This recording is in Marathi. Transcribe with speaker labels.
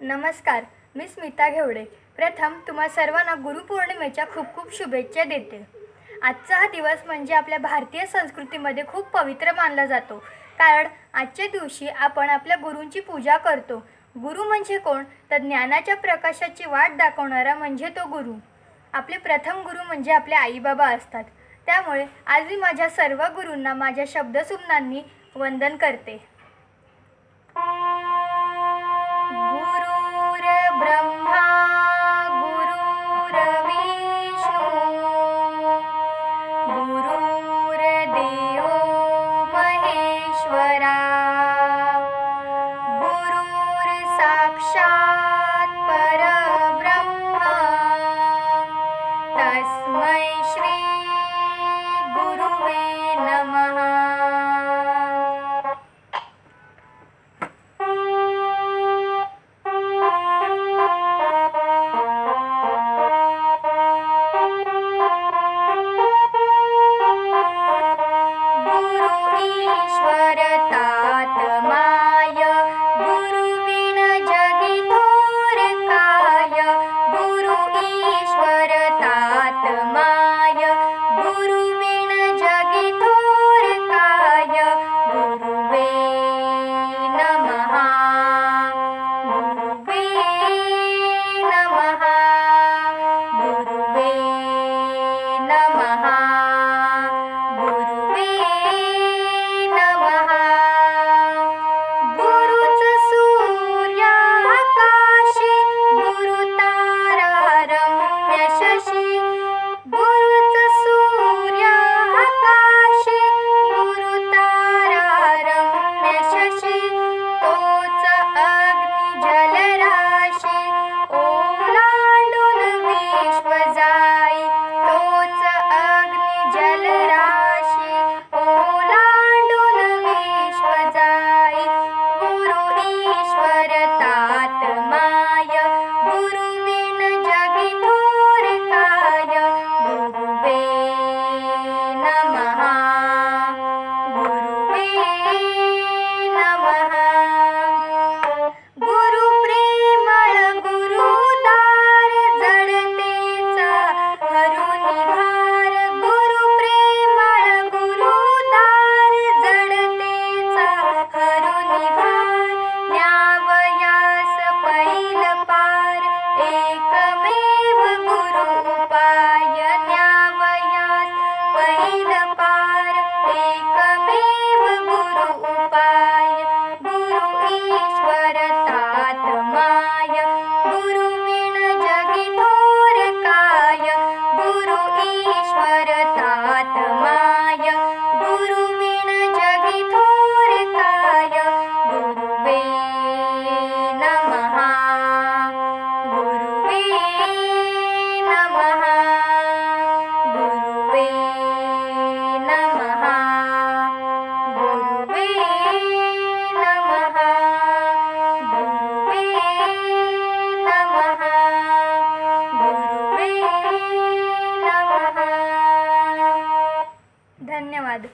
Speaker 1: नमस्कार मी स्मिता घेवडे. प्रथम तुम्हा सर्वांना गुरुपौर्णिमेच्या खूप खूप शुभेच्छा देते. आजचा हा दिवस म्हणजे आपल्या भारतीय संस्कृतीमध्ये खूप पवित्र मानला जातो. कारण आजच्या दिवशी आपण आपल्या गुरूंची पूजा करतो. गुरु म्हणजे कोण? तर ज्ञानाच्या प्रकाशाची वाट दाखवणारा म्हणजे तो गुरु. आपले प्रथम गुरु म्हणजे आपले आईबाबा असतात. त्यामुळे आज मी माझ्या सर्व गुरूंना माझ्या शब्दसुमनांनी वंदन करते. ब्रह्मा गुरुरविषो गुरुरदेवो महेश्वरा। the chamado